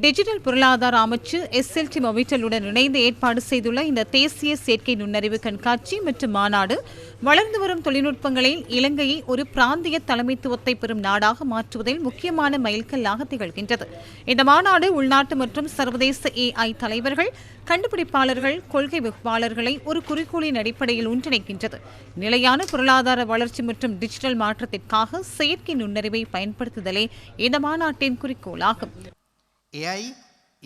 Digital பொருளாதார அமைச்சு SLT மொபிட்டலுடன் இணைந்து ஏற்பாடு செய்துள்ள இந்த தேசிய செயற்கை நுண்ணறிவு கண்காட்சி மற்றும் மாநாடு வளர்ந்து வரும் தொழில்நுட்பங்களில் இலங்கையை ஒரு பிராந்திய தலைமைத்துவத்தை பெறும் நாடாக மாற்றுவதில் முக்கியமான மைல்கல்லாக திகழ்கின்றது. இந்த மாநாடு உள்நாட்டு மற்றும் சர்வதேச ஏஐ தலைவர்கள் கண்டுபிடிப்பாளர்கள் கொள்கை வகுப்பாளர்களை ஒரு குறிக்கோளின் அடிப்படையில் ஒன்றிணைக்கின்றது. நிலையான பொருளாதார வளர்ச்சி மற்றும் டிஜிட்டல் மாற்றத்திற்காக செயற்கை நுண்ணறிவை பயன்படுத்துதலே இந்த மாநாட்டின் குறிக்கோளாகும். AI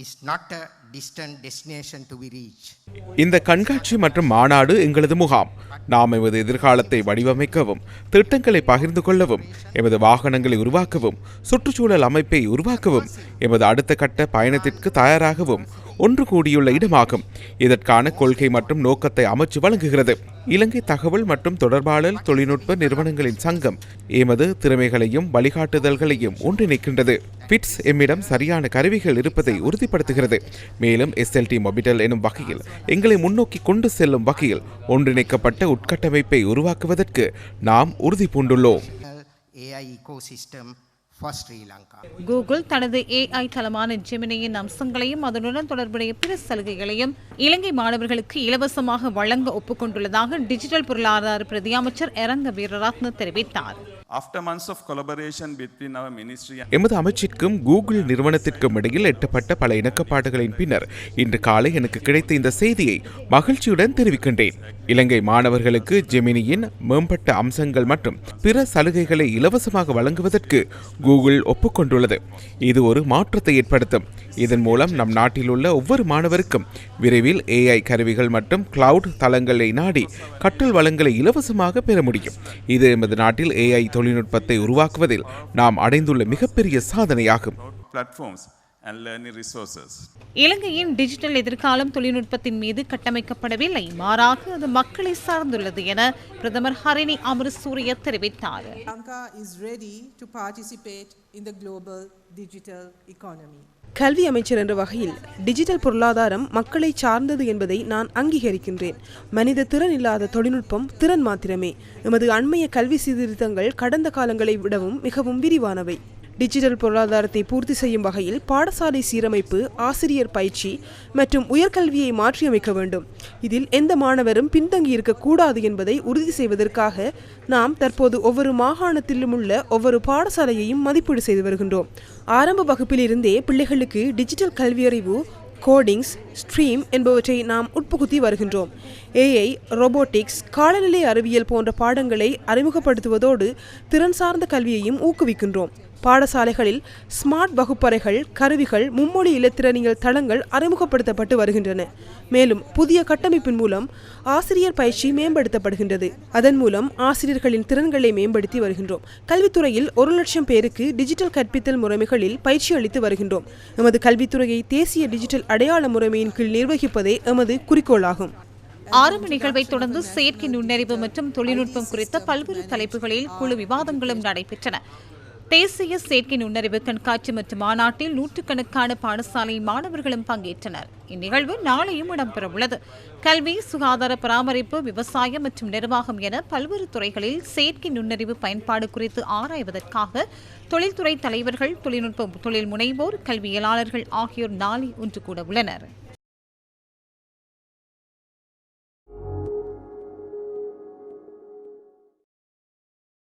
is not a distant destination to be reached. இந்த கண்காட்சி மற்றும் மாநாடு எங்களது முகாம். நாம் எமது எதிர்காலத்தை வடிவமைக்கவும் திட்டங்களை பகிர்ந்து கொள்ளவும் எமது வாகனங்களை உருவாக்கவும் சுற்றுச்சூழல் அமைப்பை உருவாக்கவும் எமது அடுத்த கட்ட பயணத்திற்கு தயாராகவும் ஒன்று கூடியுள்ள இடமாகும். இதற்கான கொள்கை மற்றும் நோக்கத்தை அமைச்சு வழங்குகிறது. இலங்கை தகவல் மற்றும் தொடர்பாளர் தொழில்நுட்ப நிறுவனங்களின் சங்கம் எமது திறமைகளையும் வழிகாட்டுதல்களையும் ஒன்றிணைக்கின்றது. பிட்ஸ் எம்மிடம் சரியான கருவிகள் இருப்பதை உறுதிப்படுத்துகிறது. மேலும் எஸ்எல்டி மொபிட்டல் எனும் வகையில் எங்களை முன்னோக்கி கொண்டு செல்லும் வகையில் ஒன்றிணைக்கப்பட்ட உட்கட்டமைப்பை உருவாக்குவதற்கு நாம் உறுதி பூண்டுள்ளோம். கூகுள் தனது ஏஐ தளமான ஜெமினியின் அம்சங்களையும் அதனுடன் தொடர்புடைய பிற சலுகைகளையும் இலங்கை மாணவர்களுக்கு இலவசமாக வழங்க ஒப்புக்கொண்டுள்ளதாக டிஜிட்டல் பொருளாதார பிரதி அமைச்சர் எரங்க வீரரத்ன தெரிவித்தார். எமது அமைச்சிற்கும் கூகுள் நிறுவனத்திற்கும் இடையில் எட்டப்பட்ட பல இணக்கப்பாடுகளின் பின்னர் இன்று காலை எனக்கு கிடைத்த இந்த செய்தியை மகிழ்ச்சியுடன் தெரிவிக்கின்றேன். இலங்கை மாணவர்களுக்கு ஜெமினியின் மேம்பட்ட அம்சங்கள் மற்றும் பிற சலுகைகளை இலவசமாக வழங்குவதற்கு கூகுள் ஒப்புக்கொண்டுள்ளது. இது ஒரு மாற்றத்தை ஏற்படுத்தும். இதன் மூலம் நம் நாட்டில் உள்ள ஒவ்வொரு மாணவருக்கும் விரைவில் ஏஐ கருவிகள் மற்றும் கிளவுட் தளங்களை நாடி கற்றல் வளங்களை இலவசமாக பெற முடியும். இது எமது நாட்டில் ஏஐ தொழில்நுட்பத்தை உருவாக்குவதில் நாம் அடைந்துள்ள மிகப்பெரிய சாதனையாகும். Platforms and learning resources. இலங்கையின் டிஜிட்டல் எதிர்காலம் தொழில்நுட்பத்தின் மீது கட்டமைக்கப்படவில்லை. மாறாக அது மக்களை சார்ந்துள்ளது என பிரதமர் ஹரிணி அமரசூரிய தெரிவித்தார். Lanka is ready to participate in the global digital economy. கல்வி அமைச்சர் என்ற வகையில் டிஜிட்டல் பொருளாதாரம் மக்களை சார்ந்தது என்பதை நான் அங்கீகரிக்கின்றேன். மனித திறன் இல்லாத தொழில்நுட்பம் திறன் மாத்திரமே. எமது அண்மைய கல்வி சீர்திருத்தங்கள் கடந்த காலங்களை விடவும் மிகவும் விரிவானவை. டிஜிட்டல் பொருளாதாரத்தை பூர்த்தி செய்யும் வகையில் பாடசாலை சீரமைப்பு ஆசிரியர் பயிற்சி மற்றும் உயர்கல்வியை மாற்றியமைக்க வேண்டும். இதில் எந்த மாணவரும் பின்தங்கி இருக்கக்கூடாது என்பதை உறுதி செய்வதற்காக நாம் தற்போது ஒவ்வொரு மாகாணத்திலும் உள்ள ஒவ்வொரு பாடசாலையையும் மதிப்பீடு செய்து வருகின்றோம். ஆரம்ப வகுப்பிலிருந்தே பிள்ளைகளுக்கு டிஜிட்டல் கல்வியறிவு கோடிங்ஸ் ஸ்ட்ரீம் என்பவற்றை நாம் உட்புகுத்தி வருகின்றோம். ஏஐ ரோபோட்டிக்ஸ் காலநிலை அறிவியல் போன்ற பாடங்களை அறிமுகப்படுத்துவதோடு திறன் சார்ந்த கல்வியையும் ஊக்குவிக்கின்றோம். பாடசாலைகளில் ஸ்மார்ட் வகுப்பறைகள் கருவிகள் மும்மொழி இலத்திரனியல் தளங்கள் அறிமுகப்படுத்தப்பட்டு வருகின்றன. மேலும் புதிய கட்டமைப்பின் மூலம் ஆசிரியர் பயிற்சி மேம்படுத்தப்படுகின்றது. அதன் மூலம் ஆசிரியர்களின் திறன்களை மேம்படுத்தி வருகின்றோம். கல்வித்துறையில் ஒரு லட்சம் பேருக்கு டிஜிட்டல் கற்பித்தல் முறைமைகளில் பயிற்சி அளித்து வருகின்றோம். நமது கல்வித்துறையை தேசிய டிஜிட்டல் அடையாள முறைமையின் கீழ் நிர்வகிப்பதே எமது குறிக்கோளாகும். ஆரம்ப நிகழ்வை தொடர்ந்து செயற்கை நுண்ணறிவு மற்றும் தொழில்நுட்பம் குறித்த பல்வேறு தலைப்புகளில் குழு விவாதங்களும் நடைபெற்றன. தேசிய செயற்கை நுண்ணறிவு கண்காட்சி மற்றும் மாநாட்டில் நூற்றுக்கணக்கான பாடசாலை மாணவர்களும் பங்கேற்றனர். இந்நிகழ்வு நாளையும் இடம்பெறவுள்ளது. கல்வி சுகாதார பராமரிப்பு விவசாயம் மற்றும் நிர்வாகம் என பல்வேறு துறைகளில் செயற்கை நுண்ணறிவு பயன்பாடு குறித்து ஆராய்வதற்காக தொழில்துறை தலைவர்கள் தொழில்நுட்ப தொழில் முனைவோர் கல்வியலாளர்கள் ஆகியோர் நாளை ஒன்று கூட உள்ளனர்